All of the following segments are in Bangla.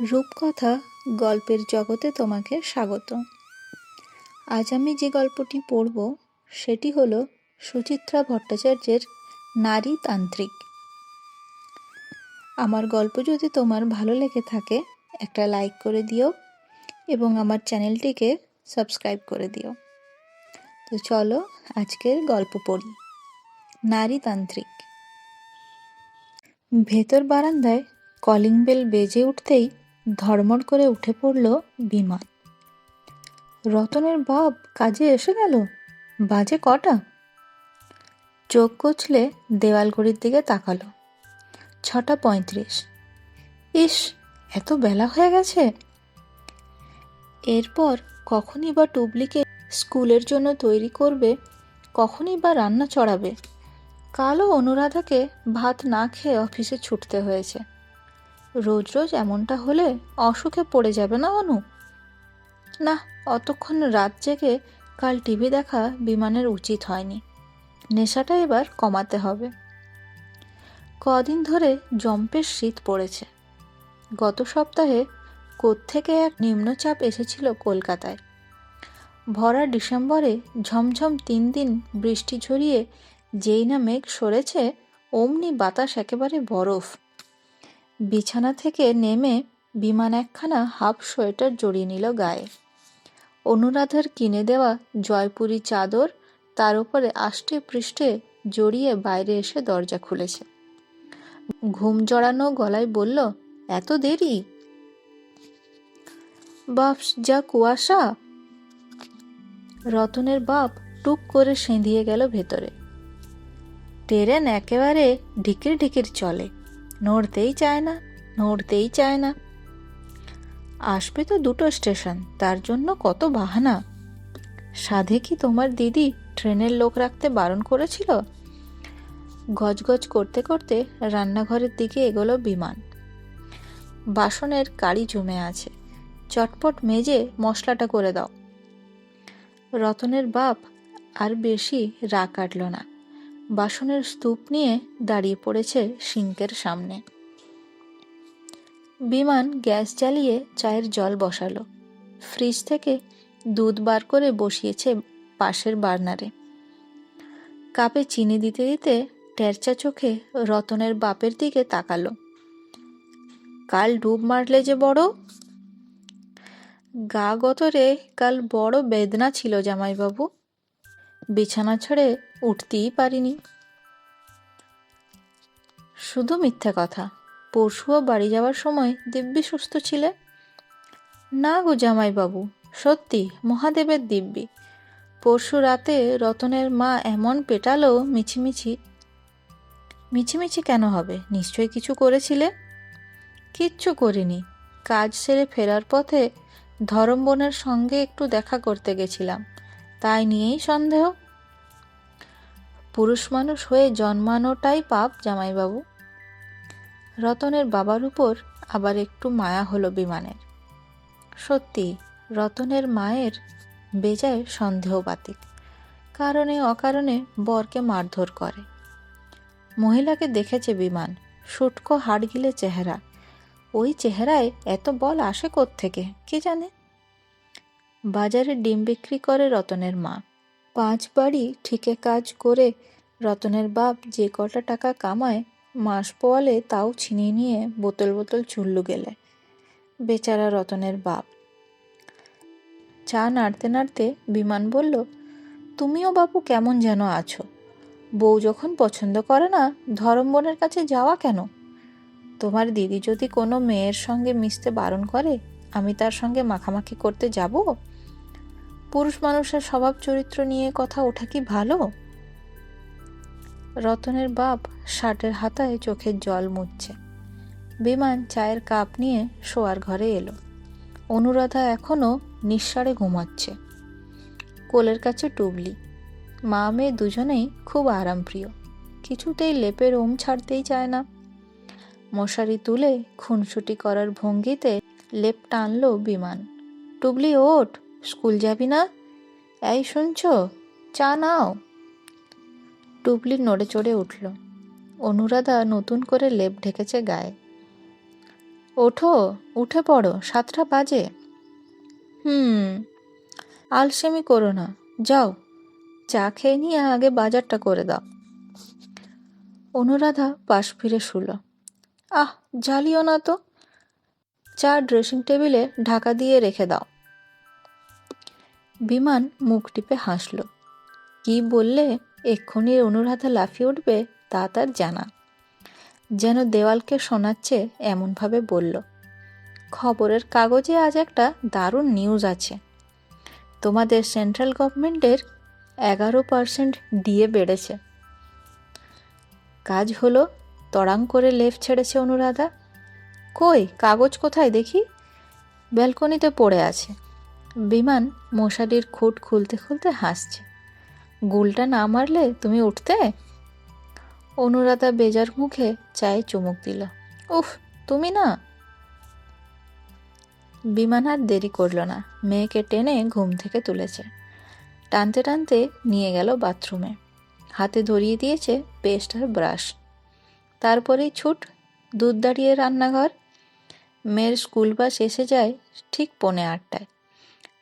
রূপকথা গল্পের জগতে তোমাকে স্বাগত। আজ আমি যে গল্পটি পড়ব, সেটি হল সুচিত্রা ভট্টাচার্যের নারী তান্ত্রিক। আমার গল্প যদি তোমার ভালো লেগে থাকে, একটা লাইক করে দিও এবং আমার চ্যানেলটিকে সাবস্ক্রাইব করে দিও। তো চলো আজকের গল্প পড়ি। নারী তান্ত্রিক। ভেতর বারান্দায় কলিং বেল বেজে উঠতেই ধড়মড় করে উঠে পড়ল বিমান রতনের বাপ কাজে এসে গেল? বাজে কটা? চোখ কচলে দেওয়াল ঘড়ির দিকে তাকালো। ছটা পঁয়ত্রিশ। ইস, এত বেলা হয়ে গেছে। এরপর কখনই বা টুবলিকে স্কুলের জন্য তৈরি করবে, কখনই বা রান্না চড়াবে। কালও অনুরাধাকে ভাত না খেয়ে অফিসে ছুটতে হয়েছে। রোজ রোজ এমনটা হলে অসুখে পড়ে যাবে না অনু? না, অতক্ষণ রাত জেগে কাল টিভি দেখা বিমানের উচিত হয়নি। নেশাটা এবার কমাতে হবে। কদিন ধরে জম্পের শীত পড়েছে। গত সপ্তাহে কোত্থেকে এক নিম্নচাপ এসেছিল কলকাতায়। ভরা ডিসেম্বরে ঝমঝম তিন দিন বৃষ্টি ঝরিয়ে যেই না মেঘ সরেছে, অমনি বাতাস একেবারে বরফ। বিছানা থেকে নেমে বিমান একখানা হাফ সোয়েটার জড়িয়ে নিল গায়ে। অনুরাধার কিনে দেওয়া জয়পুরি চাদর তার উপরে আষ্টে পৃষ্ঠে জড়িয়ে বাইরে এসে দরজা খুলেছে। ঘুম জড়ানো গলায় বলল, এত দেরি? বাপ, যা কুয়াশা? রতনের বাপ টুক করে সেঁধিয়ে গেল ভেতরে। ট্রেন একেবারে ঢিকির ঢিকির চলে। নড়তেই চায় না, নড়তেই চায় না। আসবে তো দুটো স্টেশন, তার জন্য কত বাহানা। সাধে কি তোমার দিদি ট্রেনের লোক রাখতে বারণ করেছিল? গজগজ করতে করতে রান্নাঘরের দিকে এগোলো বিমান। বাসনের কাড়ি জমে আছে। চটপট মেজে মশলাটা করে দাও। রতনের বাপ আর বেশি রাগ কাটল না। বাসনের স্তূপ নিয়ে দাঁড়িয়ে পড়েছে সিঙ্কের সামনে। বিমান গ্যাস জ্বালিয়ে চায়ের জল বসালো। ফ্রিজ থেকে দুধ বার করে বসিয়েছে পাশের বার্নারে। কাপে চিনি দিতে দিতে টেরচা চোখে রতনের বাপের দিকে তাকালো। কাল ডুব মারলে যে বড়? গা গতরে কাল বড় বেদনা ছিল জামাইবাবু। বিছানা ছেড়ে উঠতেই পারিনি। শুধু মিথ্যে কথা। পরশুও বাড়ি যাওয়ার সময় দিব্যি সুস্থ ছিলে। না গো জামাইবাবু, সত্যি মহাদেবের দিব্যি। পরশু রাতে রতনের মা এমন পেটালো মিছিমিছি। মিছিমিছি কেন হবে? নিশ্চয়ই কিছু করেছিলে? কিচ্ছু করিনি। কাজ সেরে ফেরার পথে ধরম বোনের সঙ্গে একটু দেখা করতে গেছিলাম। তাই নিয়েই সন্দেহ। পুরুষ মানুষ হয়ে জন্মানোটাই পাপ, জামাইবাবু। রতনের বাবার উপর আবার একটু মায়া হলো বিমানের। সত্যি, রতনের মায়ের বেজায় সন্দেহবাতিক কারণে অকারণে বরকে মারধর করে। মহিলাকে দেখেছে বিমান শুটকো হাড়গিলে চেহারা। ওই চেহারায় এত বল আসে থেকে কে জানে? বাজারে ডিম বিক্রি করে রতনের মা। পাঁচ বাড়ি ঠিকে কাজ করে রতনের বাপ যে কটা টাকা কামায়, মাস পোয়ালে তাও ছিনিয়ে নিয়ে বোতল বোতল চুল্লু গেলে। বেচারা রতনের বাপ। চা নাড়তে নাড়তে বিমান বলল, তুমিও বাপু কেমন যেন আছো? বউ যখন পছন্দ করে না ধরম বোনের কাছে যাওয়া কেন? তোমার দিদি যদি কোনো মেয়ের সঙ্গে মিশতে বারণ করে, আমি তার সঙ্গে মাখামাখি করতে যাব? পুরুষ মানুষের স্বভাব চরিত্র নিয়ে কথা ওঠা কি ভালো? রতনের বাপ শার্টের হাতায় চোখের জল মুছছে। বিমান চায়ের কাপ নিয়ে শোয়ার ঘরে এলো। অনুরাধা এখনও নিঃসারে ঘুমাচ্ছে। কোলের কাছে টুবলি। মা মেয়ে দুজনেই খুব আরামপ্রিয়। কিছুতেই লেপের ওম ছাড়তেই চায় না। মশারি তুলে খুনসুটি করার ভঙ্গিতে লেপ টানল বিমান। টুবলি, ওঠ! স্কুল যাবি না? এই শুনছ? চা নাও। টুবলি নড়ে চড়ে উঠল। অনুরাধা নতুন করে লেপ ঢেকেছে গায়ে। ওঠো, উঠে পড়ো, সাতটা বাজে। হুম, আলসেমি করো না, যাও। চা খেয়ে নিয়ে আগে বাজারটা করে দাও। অনুরাধা পাশ ফিরে শুল। আহ, জ্বালিও না তো। চা ড্রেসিং টেবিলে ঢাকা দিয়ে রেখে দাও। বিমান মুখ টিপে হাসল। কি বললে? এক্ষুনি অনুরাধা লাফিয়ে উঠবে, তা তার জানা। যেন দেওয়ালকে শোনাচ্ছে এমনভাবে বলল, খবরের কাগজে আজ একটা দারুণ নিউজ আছে। তোমাদের সেন্ট্রাল গভর্নমেন্টের এগারো পার্সেন্ট ডিএ বেড়েছে। কাজ হলো তড়াং করে লেফ ছেড়েছে অনুরাধা। কই, কাগজ কোথায় দেখি? ব্যালকনিতে পড়ে আছে। বিমান মশারির খুঁট খুলতে খুলতে হাসছে। গুলটা না মারলে তুমি উঠতে? অনুরাধা বেজার মুখে চায়ে চুমুক দিল। উফ, তুমি না? বিমান আর দেরি করল না। মেয়েকে টেনে ঘুম থেকে তুলেছে। টানতে টানতে নিয়ে গেল বাথরুমে। হাতে ধরিয়ে দিয়েছে পেস্ট আর ব্রাশ। তারপরেই ছুট, দুধ দাঁড়িয়ে রান্নাঘর। মেয়ের স্কুল বাস এসে যায় ঠিক পৌনে আটটায়।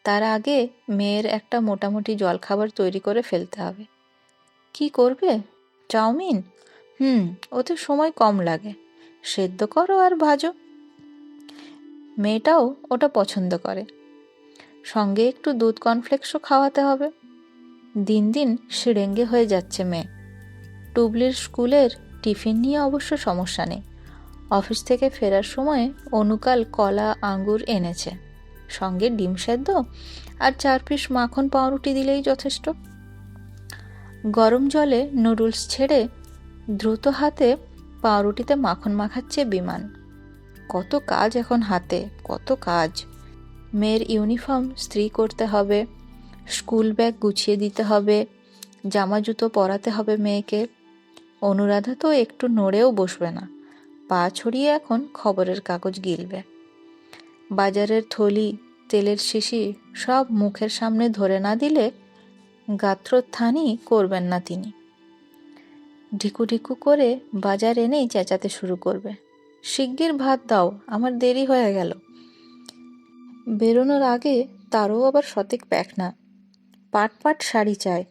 তার আগে মেয়ের একটা মোটামুটি জলখাবার তৈরি করে ফেলতে হবে। কি করবে? চাউমিন? হুম, ওতে সময় কম লাগে। সেদ্ধ করো আর ভাজো। মেয়েটাও ওটা পছন্দ করে। সঙ্গে একটু দুধ কর্নফ্লেক্সও খাওয়াতে হবে। দিন দিন সিরেঙ্গে হয়ে যাচ্ছে মেয়ে। টুবলির স্কুলের টিফিন নিয়ে অবশ্য সমস্যা নেই। অফিস থেকে ফেরার সময় অনুকাল কলা, আঙ্গুর এনেছে। সঙ্গে ডিম সেদ্ধ আর চার পিস মাখন পাউরুটি দিলেই যথেষ্ট। গরম জলে নুডলস ছেড়ে দ্রুত হাতে পাউরুটিতে মাখন মাখাচ্ছে বিমান। কত কাজ এখন হাতে, কত কাজ। মেয়ের ইউনিফর্ম স্ত্রী করতে হবে, স্কুল ব্যাগ গুছিয়ে দিতে হবে, জামা জুতো পরাতে হবে মেয়েকে। অনুরাধা তো একটু নড়েও বসবে না। পা ছড়িয়ে এখন খবরের কাগজ গিলবে। বাজারের থলি, তেলের শিশি সব মুখের সামনে ধরে না দিলে গাত্রোত্থানই করবেন না তিনি। ঢিকু ঢিকু করে বাজার এনেই চেঁচাতে শুরু করবে। শিগগির ভাত দাও, আমার দেরি হয়ে গেল। বেরোনোর আগে তারও আবার সতেক প্যাক না। পাট পাট শাড়ি চায়।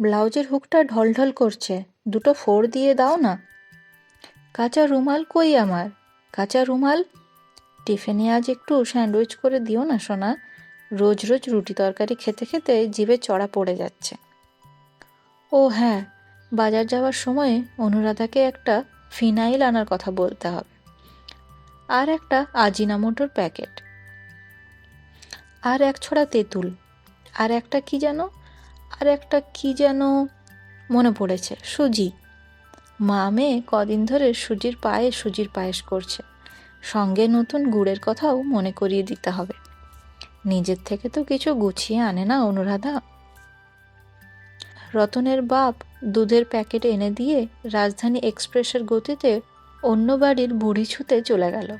ব্লাউজের হুকটা ঢলঢল করছে। দুটো ফোর দিয়ে দাও না। কাঁচা রুমাল কই আমার? কাঁচা রুমাল টিফিনে আজ একটু স্যান্ডউইচ করে দিও না, সোনা। রোজ রোজ রুটি তরকারি খেতে খেতে জিভে চড়া পড়ে যাচ্ছে। ও হ্যাঁ বাজার যাওয়ার সময়ে অনুরাধাকে একটা ফিনাইল আনার কথা বলতে হবে। আর একটা আজিনামোটোর প্যাকেট। আর এক ছড়া তেঁতুল। আর একটা কি যেন, আর একটা কি যেন মনে পড়েছে, সুজি। মা মেয়ে কদিন ধরে সুজির পায়ে সুজির পায়েস করছে। সঙ্গে নতুন গুড়ের কথাও মনে করিয়ে দিতে হবে। নিজের থেকে তো কিছু গুছিয়ে আনে না, অনুরাধা। রতনের বাপ দুধের প্যাকেট এনে দিয়ে রাজধানী এক্সপ্রেসের গতিতে অন্য বাড়ির বুড়ি ছুতে চলে গেল।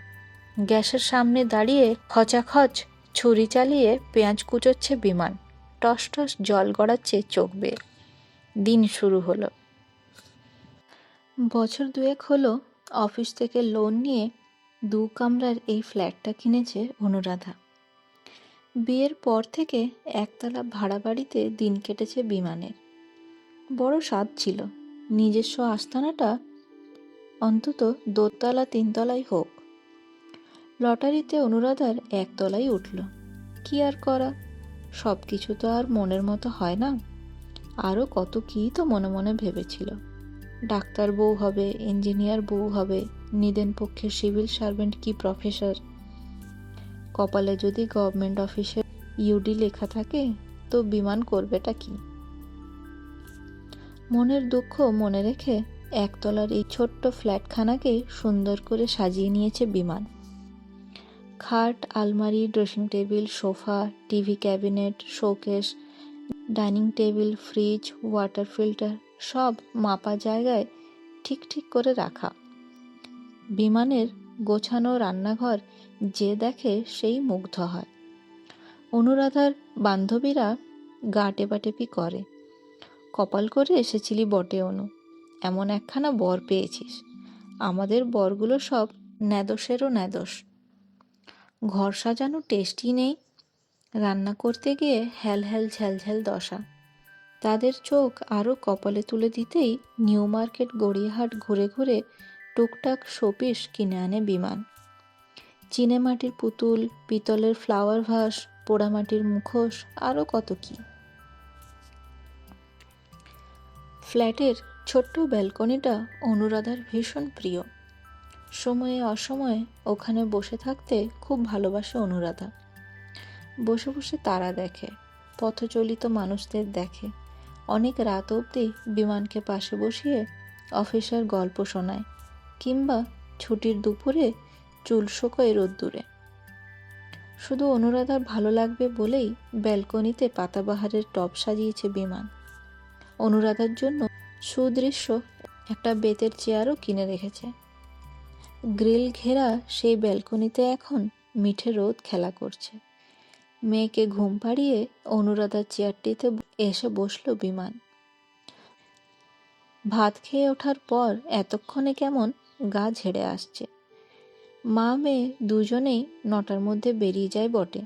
গ্যাসের সামনে দাঁড়িয়ে খচাখচ ছুরি চালিয়ে পেঁয়াজ কুচোচ্ছে বিমান। টস টস জল গড়াচ্ছে চোখ বেয়ে। দিন শুরু হলো। বছর দুয়েক হলো অফিস থেকে লোন নিয়ে দু কামরার এই ফ্ল্যাটটা কিনেছে অনুরাধা। বিয়ের পর থেকে একতলা ভাড়া বাড়িতে দিন কেটেছে বিমানের। বড় স্বাদ ছিল। নিজস্ব আস্তানাটা অন্তত দোতলা, তিনতলাই হোক। লটারিতে অনুরাধার একতলাই উঠল। কি আর করা? সব কিছু তো আর মনের মতো হয় না। আরও কত কী তো মনে মনে ভেবেছিল। ডাক্তার বউ হবে ইঞ্জিনিয়ার বউ হবে, নিদেন পক্ষে সিভিল সার্ভেন্ট কি প্রফেসর কপালে যদি গভর্নমেন্ট অফিসে ইউডি লেখা থাকে, তো বিমান করবেটা কি? মনের দুঃখ মনে রেখে একতলার এই ছোট্ট ফ্ল্যাটখানাকে সুন্দর করে সাজিয়ে নিয়েছে বিমান। খাট, আলমারি dressing table sofa TV cabinet showcase dining table fridge water filter সব মাপা জায়গায় ঠিক ঠিক করে রাখা। বিমানের গোছানো রান্নাঘর যে দেখে সেই মুগ্ধ হয়। অনুরাধার বান্ধবীরা গা টেপাটেপি করে। কপাল করে এসেছিলি বটে অনু, এমন একখানা বর পেয়েছিস। আমাদের বরগুলো সব ন্যাদোষেরও ন্যাদোষ ঘর সাজানো টেস্টি নেই। রান্না করতে গিয়ে হ্যাল হ্যাল ঝ্যাল ঝ্যাল দশা। তাদের চোখ আরও কপালে তুলে দিতেই নিউ মার্কেট গড়িয়াহাট ঘুরে ঘুরে টুকটাক শোপিস কিনে আনে বিমান। চিনেমাটির পুতুল, পিতলের ফ্লাওয়ার ভাস পোড়ামাটির মুখোশ আরও কত কি। ফ্ল্যাটের ছোট্ট ব্যালকনিটা অনুরাধার ভীষণ প্রিয়। সময়ে অসময়ে ওখানে বসে থাকতে খুব ভালোবাসে অনুরাধা। বসে বসে তারা দেখে, পথচলিত মানুষদের দেখে। অনেক রাত অবধি বিমানকে পাশে বসিয়ে অফিসের গল্প শোনায়, কিংবা ছুটির দুপুরে চুল শোকোয় রোদ্দুরে। শুধু অনুরাধার ভালো লাগবে বলেই ব্যালকনিতে পাতাবাহারের টব সাজিয়েছে বিমান। অনুরাধার জন্য সুদৃশ্য একটা বেতের চেয়ারও কিনে রেখেছে। গ্রিল ঘেরা সেই ব্যালকনিতে এখন মিঠে রোদ খেলা করছে। মেয়েকে ঘুম পাড়িয়ে অনুরাধার চেয়ারটিতে এসে বসল বিমান। ভাত খেয়ে ওঠার পর এতক্ষণে কেমন গা ঝেড়ে আসছে। মা মেয়ে দুজনেই নটার মধ্যে বেরিয়ে যায় বটে।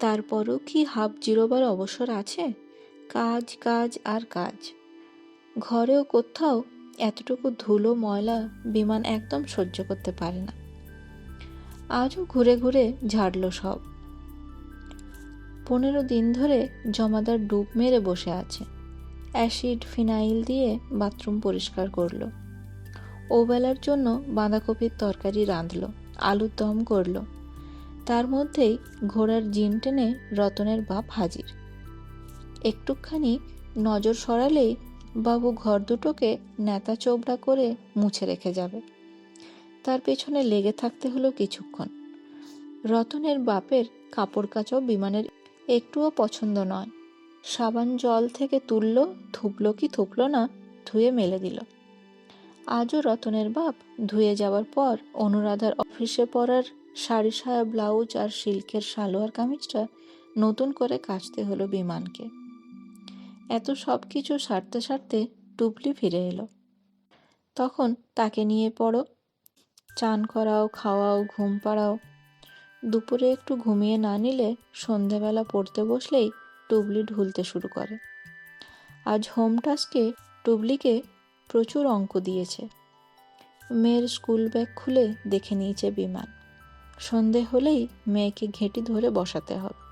তারপরও কি হাফ জিরোবার অবসর আছে? কাজ কাজ আর কাজ। ঘরেও কোথাও এতটুকু ধুলো, ময়লা বিমান একদম সহ্য করতে পারে না। আজও ঘুরে ঘুরে ঝাড়লো সব। পনেরো দিন ধরে জমাদার ডুব মেরে বসে আছে। অ্যাসিড, ফিনাইল দিয়ে বাথরুম পরিষ্কার করল। ওবেলার জন্য বাঁধাকপির তরকারি রাঁধলো আলুর দম করল। তার মধ্যেই ঘোড়ার জিন টেনে রতনের বাপ হাজির। একটুখানি নজর সরালেই বাবু ঘর দুটোকে নেতা চোবড়া করে মুছে রেখে যাবে। তার পেছনে লেগে থাকতে হলো কিছুক্ষণ। রতনের বাপের কাপড় কাচাও বিমানের একটুও পছন্দ নয়। সাবান জল থেকে তুলল ধুপলো কি থুপলো না, ধুয়ে মেলে দিল। আজও রতনের বাপ ধুয়ে যাওয়ার পর অনুরাধার অফিসে পরার শাড়ি সায়া ব্লাউজ আর সিল্কের সালোয়ার কামিজটা নতুন করে কাচতে হলো বিমানকে। এত সব কিছু সারতে সারতে টুপলি ফিরে এলো। তখন তাকে নিয়ে পড়ো। চান করাও, খাওয়াও, ঘুম পাড়াও দুপুরে একটু ঘুমিয়ে না নিলে সন্ধেবেলা পড়তে বসলেই টুবলি ঢুলতে শুরু করে। আজ হোম টাস্কে টুবলিকে প্রচুর অঙ্ক দিয়েছে। মেয়ের স্কুল ব্যাগ খুলে দেখে নিয়েছে বিমান। সন্ধে হলেই মেয়েকে ঘেঁটি ধরে বসাতে হবে।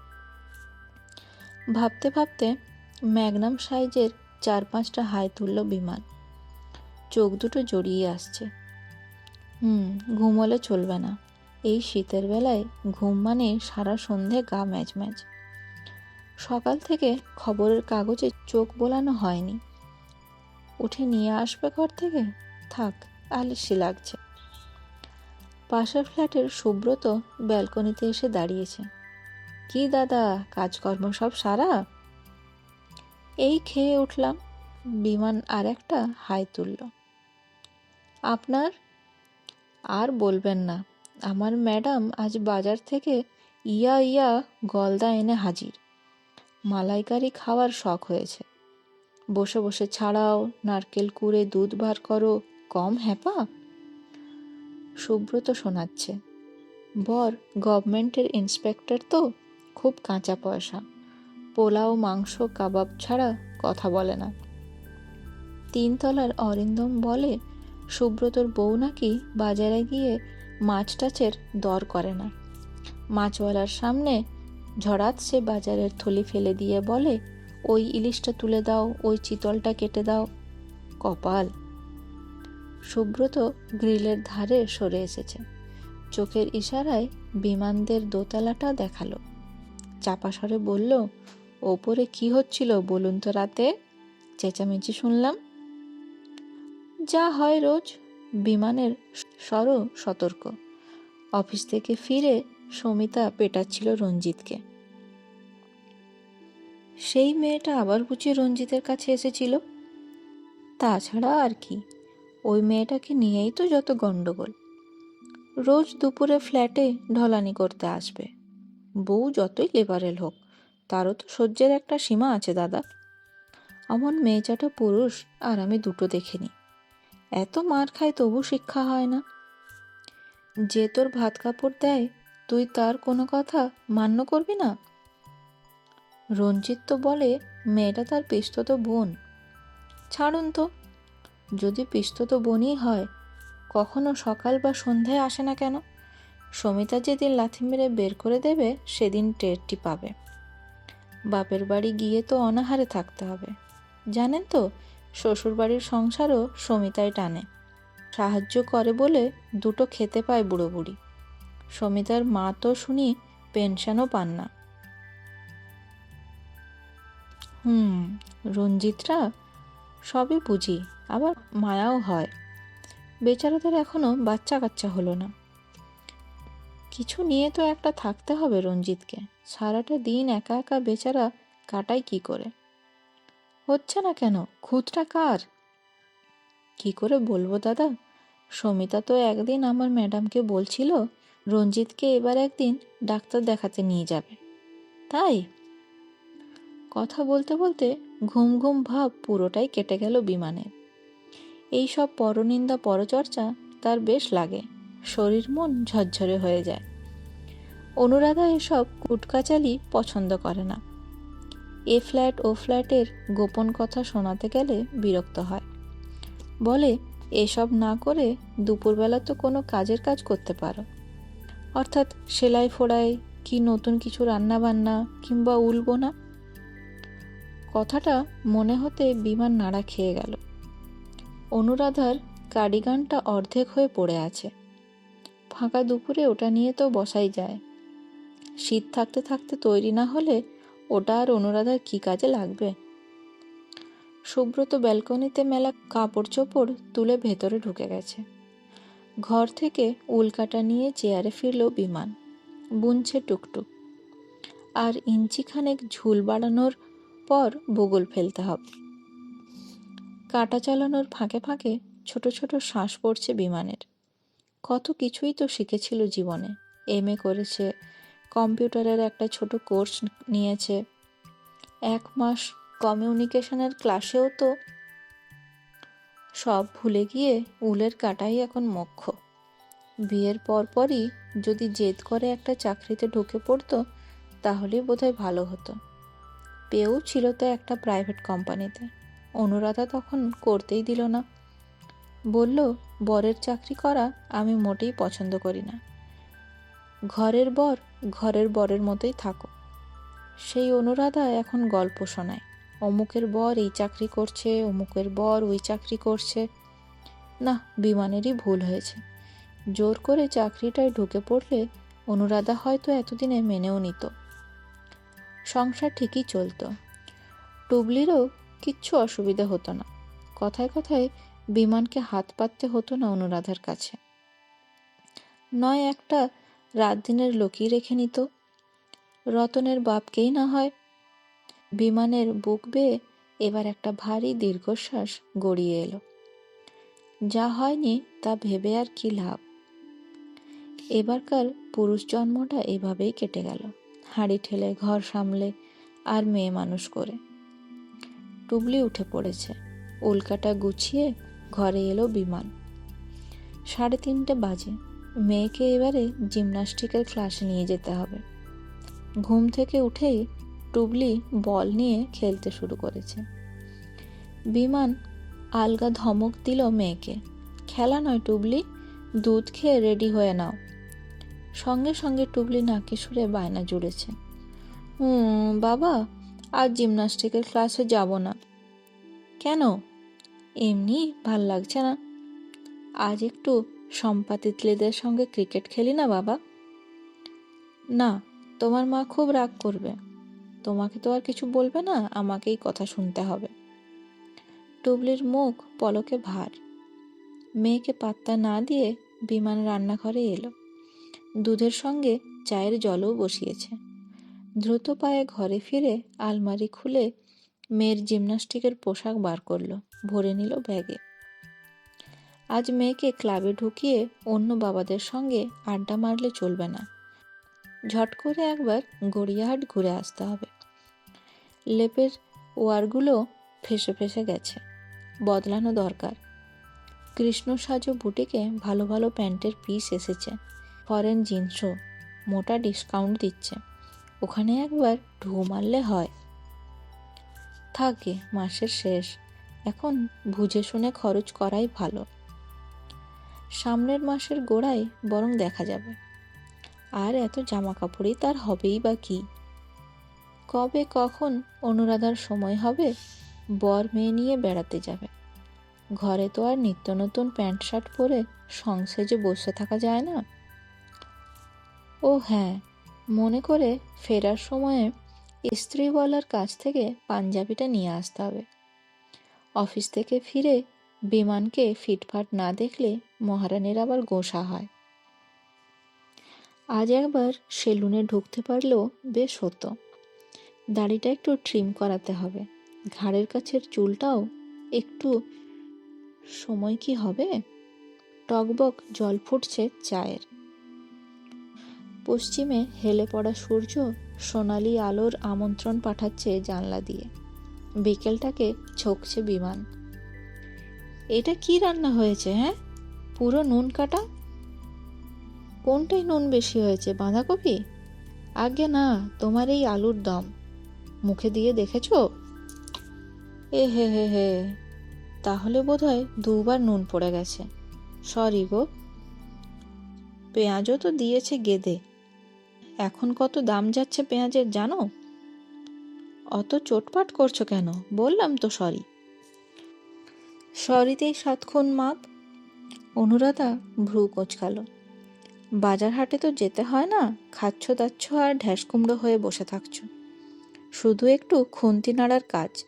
ভাবতে ভাবতে ম্যাগনাম সাইজের চার পাঁচটা হাই তুলল বিমান। চোখ দুটো জড়িয়ে আসছে। হুম, ঘুমোলে চলবে না। এই শীতের বেলায় ঘুম মানে সারা সন্ধে গা ম্যাচ ম্যাচ সকাল থেকে খবরের কাগজে চোখ বোলানো হয়নি। উঠে নিয়ে আসবে ঘর থেকে? থাক, আলিসি লাগছে। পাশের ফ্ল্যাটের সুব্রত ব্যালকনিতে এসে দাঁড়িয়েছে। কি দাদা, কাজকর্ম সব সারা? এই খেয়ে উঠলাম, বিমান আর একটা হাই তুলল। আপনার? আর বলবেন না। আমার ম্যাডাম আজ বাজার থেকে ইয়া ইয়া গলদা এনে হাজির। মালাইকারি খাওয়ার শখ হয়েছে। বসে বসে ছাড়াও নারকেল কুড়ে দুধ বার করো, কম হ্যাপা? সুব্রত শোনাচ্ছে, বর, গভর্নমেন্টের ইন্সপেক্টর তো? খুব কাঁচা পয়সা। পোলাও, মাংস, কাবাব ছাড়া কথা বলে না। তিনতলার অরিন্দম বলে, সুব্রতর বউ নাকি বাজারে গিয়ে মাছ টাছের দর করে না। মাছওয়ালার সামনে ঝড়াত সে বাজারের থলি ফেলে দিয়ে বলে, ওই ইলিশটা তুলে দাও, ওই চিতলটা কেটে দাও। কপাল সুব্রত গ্রিলের ধারে সরে এসেছে। চোখের ইশারায় বিমানদের দোতলাটা দেখাল। চাপা স্বরে বলল, ওপরে কি হচ্ছিল বলুন তো রাতে? চেঁচামেচি শুনলাম। যা হয় রোজ বিমানের স্বরও সতর্ক। অফিস থেকে ফিরে সমিতা পেটাচ্ছিল রঞ্জিতকে। সেই মেয়েটা আবার বুঝি রঞ্জিতের কাছে এসেছিল? তাছাড়া আর কি, ওই মেয়েটাকে নিয়েই তো যত গণ্ডগোল। রোজ দুপুরে ফ্ল্যাটে ঢলানি করতে আসবে। বউ যতই লিবারেল হোক, তারও তো সহ্যের একটা সীমা আছে, দাদা। অমন মেয়েচাটা পুরুষ আর আমি দুটো দেখিনি। এত মার খায় তবু শিক্ষা হয় না। যে তোর ভাত কাপড় দেয়, তুই তার কোনো কথা মান্য করবি না? রঞ্জিত তো বলে, মেয়েটা তার পিস্তত বোন। ছাড়ুন তো, যদি পিস্তত বোনই হয়, কখনো সকাল বা সন্ধ্যায় আসে না কেন? সমিতা যেদিন লাথি মেরে বের করে দেবে, সেদিন টেরটি পাবে। বাপের বাড়ি গিয়ে তো অনাহারে থাকতে হবে। জানেন তো শ্বশুরবাড়ির সংসারও সমিতায় টানে। সাহায্য করে বলে দুটো খেতে পায় বুড়ো বুড়ি সমিতার মা তো শুনি পেনশনও পান না। হুম, রঞ্জিতরা সবই বুঝি, আবার মায়াও হয়। বেচারাদের এখনও বাচ্চা কাচ্চা হলো না। কিছু নিয়ে তো একটা থাকতে হবে রঞ্জিতকে। সারাটা দিন একা একা বেচারা কাটাই কি করে? হচ্ছে না কেন? খুঁতটা কার? কি করে বলব দাদা? সমিতা তো একদিন আমার ম্যাডামকে বলছিল, রঞ্জিতকে এবার একদিন ডাক্তার দেখাতে নিয়ে যাবে। তাই? কথা বলতে বলতে ঘুম ঘুম ভাব পুরোটাই কেটে গেল বিমানের এই সব পরনিন্দা পরচর্চা তার বেশ লাগে। শরীর মন ঝরঝরে হয়ে যায়। অনুরাধা এসব কুটকাচালি পছন্দ করে না। এ ফ্ল্যাট, ও ফ্ল্যাটের গোপন কথা শোনাতে গেলে বিরক্ত হয়। বলে, এসব না করে দুপুরবেলা তো কোনো কাজের কাজ করতে পারো। অর্থাৎ সেলাই ফোড়াই কি নতুন কিছু রান্না বান্না কিংবা উলবো না? কথাটা মনে হতে বিমান নাড়া খেয়ে গেল। অনুরাধার কার্ডিগানটা অর্ধেক হয়ে পড়ে আছে। ফাঁকা দুপুরে ওটা নিয়ে তো বসাই যায়। শীত থাকতে থাকতে তৈরি না হলে ওটা আর অনুরাধার কি কাজে লাগবে? সুব্রত ব্যালকনিতে মেলা কাপড় চোপড় তুলে ভেতরে ঢুকে গেছে। ঘর থেকে উলকাটা নিয়ে চেয়ারে ফিরল বিমান। বুনছে টুকটুক। আর ইঞ্চিখানেক ঝুল বাড়ানোর পর বগল ফেলতে হবে। কাটা চালানোর ফাঁকে ফাঁকে ছোট ছোট শ্বাস পড়ছে বিমানের। কত কিছুই তো শিখেছিল জীবনে। এম এ করেছে কম্পিউটারের একটা ছোট কোর্স নিয়েছে। এক মাস কমিউনিকেশনের ক্লাসেও তো সব ভুলে গিয়ে উলের কাটাই এখন মোক্ষ বিয়ের পরপরই যদি জেদ করে একটা চাকরিতে ঢুকে পড়তো তাহলেই বোধহয় ভালো হতো। পেয়েও ছিল তো একটা প্রাইভেট কোম্পানিতে। অনুরাধা তখন করতেই দিল না। বলল, বরের চাকরি করা আমি মোটেই পছন্দ করি না। ঘরের বর ঘরের বরের মতোই থাকো। সেই অনুরাধা এখন গল্প শোনায়। অমুকের বর এই চাকরি করছে, অমুকের বর ওই চাকরি করছে। না, বিমানেরই ভুল হয়েছে। জোর করে চাকরিটায় ঢুকে পড়লে অনুরাধা হয়তো এতদিনে মেনেও নিত। সংসার ঠিকই চলতো। টুবলিরও কিচ্ছু অসুবিধা হতো না। কথায় কথায় বিমানকে হাত পাততে হতো না অনুরাধার কাছে। নয়, একটা রাত দিনের লোকই রেখে নিত। রতনের বাপকেই না হয়। বিমানের বুক বেয়ে এবার একটা ভারী দীর্ঘশ্বাস গড়িয়ে এলো। যা হয়নি তা ভেবে আর কি লাভ? এবারকার পুরুষ জন্মটা এভাবেই কেটে গেল। হাঁড়ি ঠেলে, ঘর সামলে আর মেয়ে মানুষ করে। টুবলি উঠে পড়েছে। উল্কাটা গুছিয়ে ঘরে এলো বিমান। সাড়ে তিনটে বাজে। মেয়েকে এবারে জিমনাস্টিকের ক্লাসে নিয়ে যেতে হবে। ঘুম থেকে উঠেই টুবলি বল নিয়ে খেলতে শুরু করেছে। বিমান আলগা ধমক দিল মেয়েকে। খেলা নয় টুবলি, দুধ খেয়ে রেডি হয়ে নাও। সঙ্গে সঙ্গে টুবলি নাকি সুরে বায়না জুড়েছে। হুম, বাবা, আর জিমনাস্টিকের ক্লাসে যাব না। কেন? এমনি ভালো লাগছে না। আজ একটু সম্পা তিতলিদের সঙ্গে ক্রিকেট খেলি না বাবা? না, তোমার মা খুব রাগ করবে। তোমাকে তো আর কিছু বলবে না, আমাকেই কথা শুনতে হবে। টুবলির মুখ পলকে ভার। মেয়েকে পাত্তা না দিয়ে বিমান রান্নাঘরে এলো। দুধের সঙ্গে চায়ের জলও বসিয়েছে। দ্রুত পায়ে ঘরে ফিরে আলমারি খুলে মেয়ের জিমনাস্টিকের পোশাক বার করল। ভরে নিল ব্যাগে। আজ মেয়েকে ক্লাবে ঢুকিয়ে অন্য বাবাদের সঙ্গে আড্ডা মারলে চলবে না। ঝট করে একবার গড়িয়াহাট ঘুরে আসতে হবে। লেপের ওয়ারগুলো ফেসে ফেসে গেছে। বদলানো দরকার। কৃষ্ণ সাজো বুটিকে ভালো ভালো প্যান্টের পিস এসেছে। ফরেন জিন্সও। মোটা ডিসকাউন্ট দিচ্ছে। ওখানে একবার ঢু মারলে হয়। থাকে, মাসের শেষ। এখন বুঝে শুনে খরচ করাই ভালো। সামনের মাসের গোড়ায় বরং দেখা যাবে। আর এত জামা কাপড়ই তার হবেই বা কি? কবে কখন অনুরাধার সময় হবে, বর মেয়ে নিয়ে বেড়াতে যাবে। ঘরে তো আর নিত্য নতুন প্যান্ট শার্ট পরে সংসেজে বসে থাকা যায় না। ও হ্যাঁ মনে করে ফেরার সময়ে ইস্ত্রিওয়ালার কাছ থেকে পাঞ্জাবিটা নিয়ে আসতে হবে। অফিস থেকে ফিরে বিমানকে ফিটফাট না দেখলে মহারানীর আবার গোসা হয়। আজ একবার সেলুনে ঢুকতে পারলেও বেশ হতো। দাড়িটা একটু ট্রিম করাতে হবে। ঘাড়ের কাছের চুলটাও একটু সময় কি হবে? টকবক জল ফুটছে চায়ের। পশ্চিমে হেলে পড়া সূর্য সোনালি আলোর আমন্ত্রণ পাঠাচ্ছে জানলা দিয়ে। বিকেলটাকে ছকছে বিমান। এটা কি রান্না হয়েছে হ্যাঁ? পুরো নুন কাটা? কোনটাই নুন বেশি হয়েছে, বাঁধাকপি? আগে না, তোমার এই আলুর দম। মুখে দিয়ে দেখেছ? এ হে হে হে, তাহলে বোধহয় দুবার নুন পড়ে গেছে। সরি গো। পেঁয়াজও তো দিয়েছে গেদে। এখন কত দাম যাচ্ছে পেঁয়াজের, জানো? অত চোটপাট করছ কেন? বললাম তো সরি। সরিতেই সাতক্ষণ মাপ? অনুরাধা ভ্রু কোচকালো। বাজার হাটে তো যেতে হয় না, খাচ্ছ দাচ্ছ আর ঢ্যাস কুমড়ো হয়ে বসে থাকছ। শুধু একটু খুন্তি নাড়ার কাজ,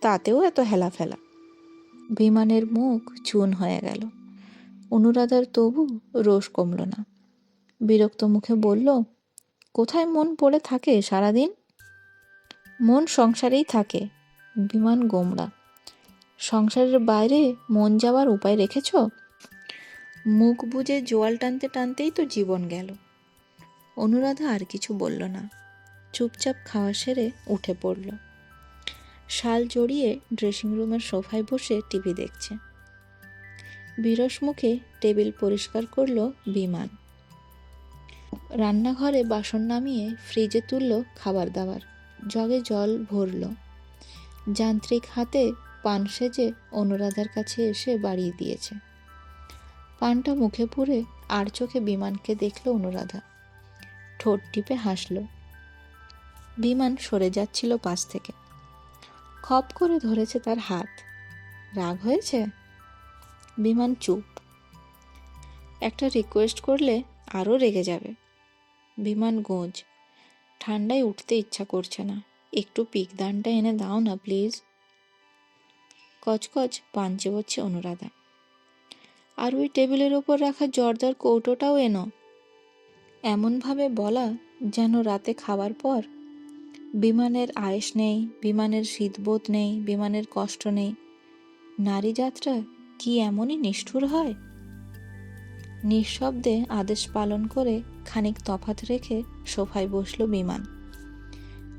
তাতেও এত হেলা ফেলা বিমানের মুখ চুন হয়ে গেল। অনুরাধার তবু রোষ কমল না। বিরক্ত মুখে বলল, কোথায় মন পড়ে থাকে সারাদিন? মন সংসারেই থাকে, বিমান গোমড়া। সংসারের বাইরে মন যাওয়ার উপায় রেখেছ? মুখ বুজে জোয়াল টানতে টানতেই তো জীবন গেল। অনুরাধা আর কিছু বলল না। চুপচাপ খাওয়া সেরে উঠে পড়ল। শাল জড়িয়ে ড্রেসিং রুমের সোফায় বসে টিভি দেখছে। বিরস মুখে টেবিল পরিষ্কার করল বিমান। রান্নাঘরে বাসন নামিয়ে ফ্রিজে তুলল খাবার দাবার। জগে জল ভরল। যান্ত্রিক হাতে পান সেজে অনুরাধার কাছে এসে বাড়িয়ে দিয়েছে। পানটা মুখে পুরে আর চোখে বিমানকে দেখল অনুরাধা। ঠোঁট টিপে হাসল। বিমান সরে যাচ্ছিল পাশ থেকে। খপ করে ধরেছে তার হাত। রাগ হয়েছে? বিমান চুপ। একটা রিকোয়েস্ট করলে আরও রেগে যাবে। বিমান গোঁজ। ঠান্ডায় উঠতে ইচ্ছা করছে না। একটু পিকদানটা এনে দাও না প্লিজ কচকচ পাঞ্চে হচ্ছে অনুরাধা। আর ওই টেবিলের ওপর রাখা জর্দার কৌটোটাও এনো। এমনভাবে বলা যেন রাতে খাওয়ার পর বিমানের আয়েস নেই, বিমানের শীতবোধ নেই, বিমানের কষ্ট নেই। নারী যাত্রা কি এমনই নিষ্ঠুর হয়? নিঃশব্দে আদেশ পালন করে খানিক তফাত রেখে সোফায় বসল বিমান।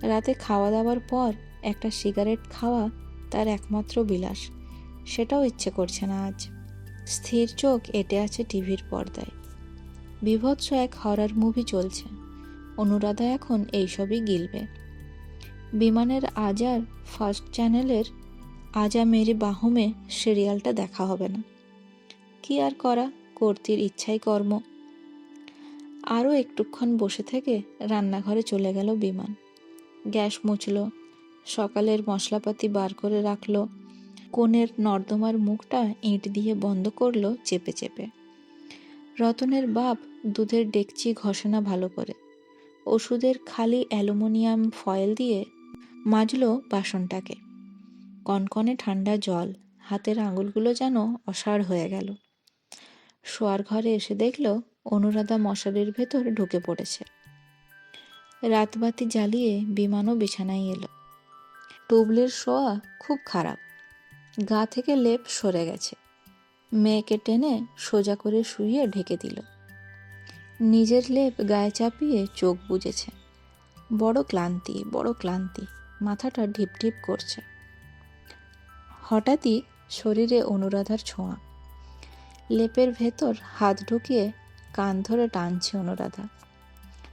রাতে খাওয়া দাওয়ার পর একটা সিগারেট খাওয়া তার একমাত্র বিলাস। সেটাও ইচ্ছে করছে না আজ। স্থির চোখ এটে আছে টিভির পর্দায়। বিভৎস এক হরার মুভি চলছে। অনুরাধা এখন এইসবই গিলবে। বিমানের আজার ফার্স্ট চ্যানেলের আজা মেরি বাহুমে সিরিয়ালটা দেখা হবে না। কি আর করা? কর্তির ইচ্ছাই কর্ম। আরও একটুক্ষণ বসে থেকে রান্নাঘরে চলে গেল বিমান। গ্যাস মুছল সকালের মশলাপাতি বার করে রাখল। কোণের নর্দমার মুখটা ইঁট দিয়ে বন্ধ করল চেপে চেপে। রতনের বাপ দুধের ডেকচি ঘষে না ভালো করে। ওষুধের খালি অ্যালুমিনিয়াম ফয়েল দিয়ে মাজলো বাসনটাকে। কনকনে ঠান্ডা জল, হাতের আঙুলগুলো যেন অসাড় হয়ে গেল। শোয়ার ঘরে এসে দেখল অনুরাধা মশারির ভেতর ঢুকে পড়েছে। রাতবাতি জ্বালিয়ে বিমানও বিছানায় এলো। টুবলির শোয়া খুব খারাপ। গা থেকে লেপ সরে গেছে। মেয়েকে টেনে সোজা করে শুইয়ে ঢেকে দিল। নিজের লেপ গায়ে চাপিয়ে চোখ বুজেছে। বড় ক্লান্তি বড় ক্লান্তি, মাথাটা ঢিপ ঢিপ করছে। হঠাৎই শরীরে অনুরাধার ছোঁয়া। লেপের ভেতর হাত ঢুকিয়ে কান ধরে টানছে অনুরাধা।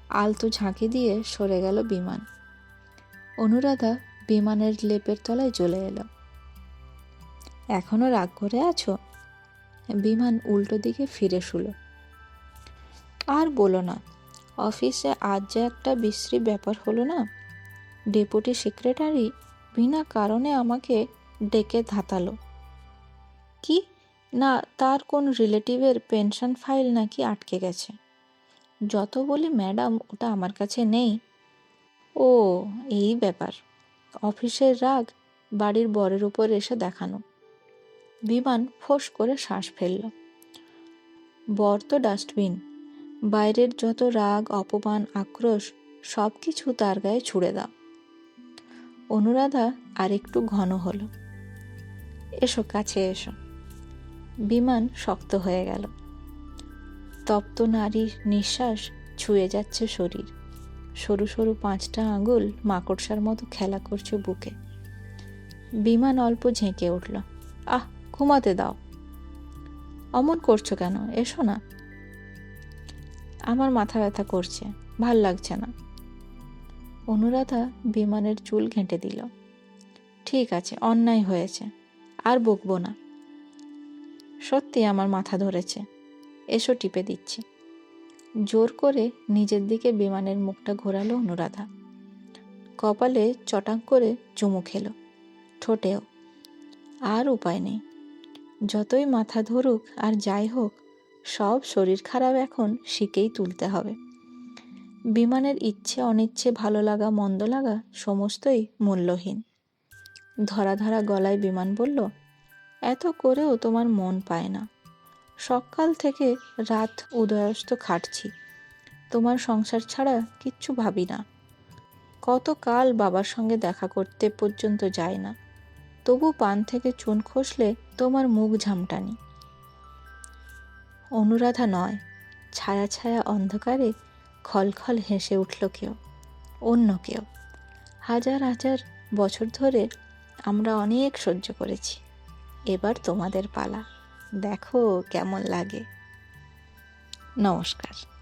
আলতো ঝাঁকি দিয়ে সরে গেল বিমান। অনুরাধা বিমানের লেপের তলায় চলে এলো। এখনও রাগ করে আছো? বিমান উল্টো দিকে ফিরে শুলো। আর বলো না, অফিসে আজ যে একটা বিশ্রী ব্যাপার হলো না, ডেপুটি সেক্রেটারি বিনা কারণে আমাকে ডেকে ধাতালো। কি? না, তার কোন রিলেটিভের পেনশন ফাইল নাকি আটকে গেছে। যত বলি ম্যাডাম, ওটা আমার কাছে নেই। ও, এই ব্যাপার। অফিসের রাগ বাড়ির বরের উপর এসে দেখানো। বিমান ফোঁস করে শ্বাস ফেলল। বর তো ডাস্টবিন। বাইরের যত রাগ, অপমান, আক্রোশ সব কিছু তার গায়ে ছুড়ে দাও। অনুরাধা আর একটু ঘন হলো। এসো, কাছে এসো। বিমান শক্ত হয়ে গেল। তপ্ত নারীর নিঃশ্বাস ছুঁয়ে যাচ্ছে শরীর। সরু সরু পাঁচটা আঙুল মাকড়সার মতো খেলা করছে বুকে। বিমান অল্প ঝেঁকে উঠল। আহ, ঘুমাতে দাও। অমন করছ কেন? এসো না। আমার মাথা ব্যথা করছে। ভালো লাগছে না। অনুরাধা বিমানের চুল ঘেঁটে দিল। ঠিক আছে, অন্যায় হয়েছে। আর বকবো না। সত্যি আমার মাথা ধরেছে। এসো টিপে দিচ্ছি। জোর করে নিজের দিকে বিমানের মুখটা ঘোরালো অনুরাধা। কপালে চটাক করে চুমু খেলো। ঠোঁটেও। আর উপায় নেই। যতই মাথা ধরুক আর যাই হোক, সব শরীর খারাপ এখন শিখেই তুলতে হবে। বিমানের ইচ্ছে অনিচ্ছে ভালো লাগা, মন্দ লাগা সমস্তই মূল্যহীন। ধরা ধরা গলায় বিমান বলল, এত করেও তোমার মন পায় না। সকাল থেকে রাত উদয়স্ত খাটছি। তোমার সংসার ছাড়া কিচ্ছু ভাবি না। কত কাল বাবার সঙ্গে দেখা করতে পর্যন্ত যায় না। তবু পান থেকে চুন খসলে তোমার মুখ ঝামটানি। অনুরাধা নয়, ছায়া ছায়া অন্ধকারে খলখল হেসে উঠল কেউ, অন্য কেউ। হাজার হাজার বছর ধরে আমরা অনেক সহ্য করেছি, এবার তোমাদের পালা। দেখো কেমন লাগে। নমস্কার।